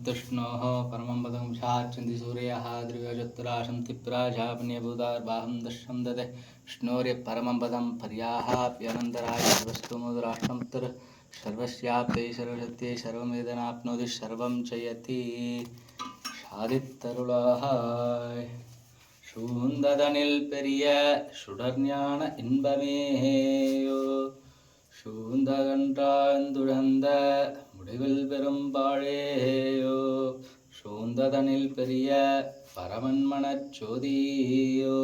समुत्तिष्णोः परमं पदं शाच्छन्ति सूर्यः द्रिवचत्तराशन्ति प्राशापन्यभूतार्बाहं दशं ददे विष्णोर्य परमं पदं पर्याहाप्यनन्तराय सर्वस्तुमुद्राष्टमुत्तर सर्वस्याप्तै सर्वशक्त्यै सर्वमेदनाप्नोति सर्वं च यति சாதித்தருளாய் சூந்ததனில் பெரிய சுடர்ஞான இன்பமேயோ சூந்தகன்றாந்துழந்த முடிவில் பெரும்பாழேயோ சூந்ததனில் பெரிய பரமன்மணச் சோதியோ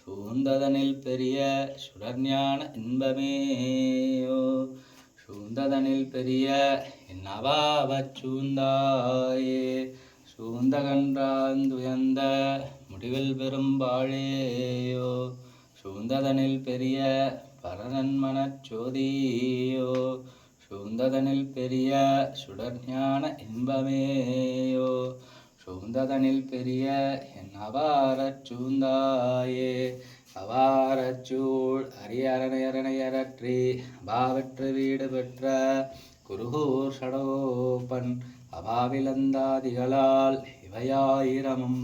சூந்ததனில் பெரிய சுடர்ஞான இன்பமேயோ சூந்ததனில் பெரிய என்னவாவச் சூந்தாயே சூந்தகன்றாந்துயர்ந்த முடிவில் பெரும்பாழேயோ சூந்ததனில் பெரிய பரநன்மனச் சோதியோ சூந்ததனில் பெரிய சுடர்ஞான இன்பமேயோ? சூந்ததனில் பெரிய என் அவாரச் சூந்தாயே அவாரச் சூழ் அரியரணையரணையரற்றி அபாவற்று வீடு பெற்ற குருகூர் ஷடோபன் அபாவிலந்தாதிகளால் இவையாயிரமும்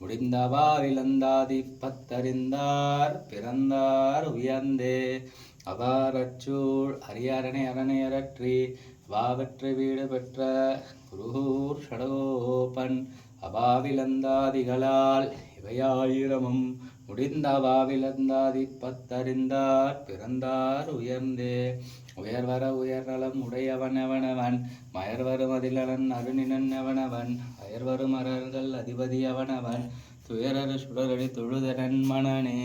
முடிந்தபாவிலந்தாதி பத்தறிந்தார் பிறந்தார் உயர்ந்தே. அபாரச்சூழ் அரியரணை அரணையரற்றி அபாவற்று வீடு பெற்ற குருகூர் ஷடகோபன் அபாவிலந்தாதிகளால் இவையாயிரமும் முடிந்த அபாவிலந்தாதி பத்தறிந்தார் பிறந்தார் உயர்ந்தே. உயர்வர உயர்நலம் உடையவனவனவன் மயர்வரும் அதிலனன் அருணினன் அவனவன் அயர்வரும் அரர்கள் அதிபதி அவனவன் சுடரடி தொழுதனன் மனனே